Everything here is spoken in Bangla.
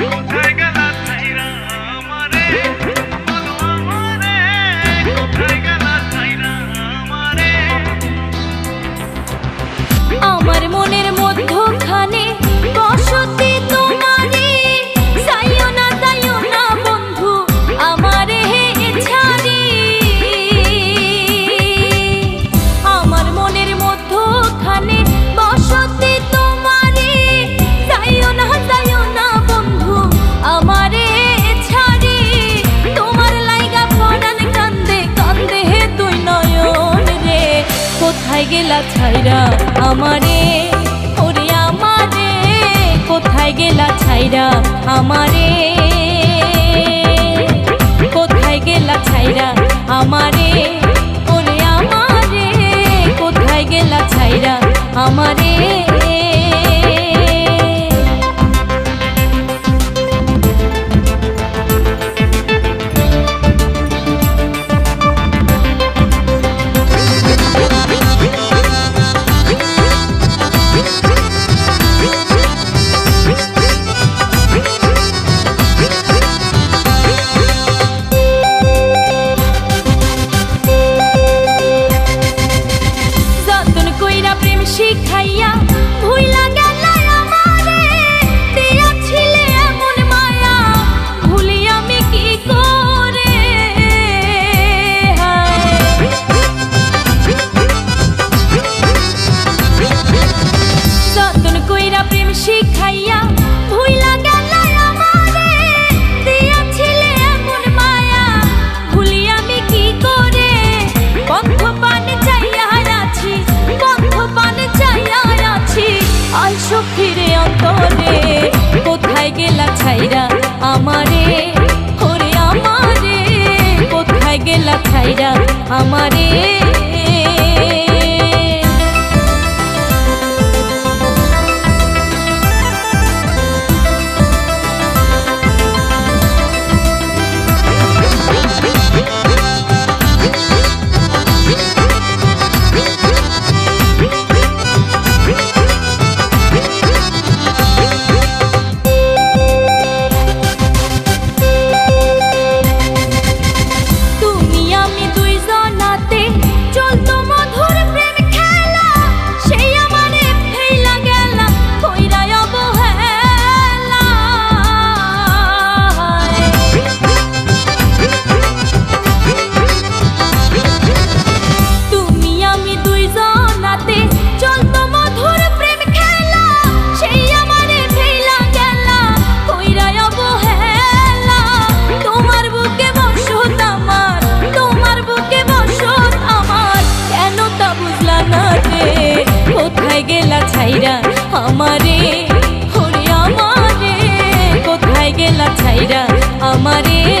Don't গেলা ছাইরা আমারে ওরে আমারে কোথায় গেলা ছাইরা আমারে? কোথায় গেলা ছাইরা আমারে? ছাইরা আমারে ওরে আমারে কোথায় গেলা ছাইরা আমারে? ছাইরা আমারে হরি আমারে কোথায় গেলা ছাইরা আমারে?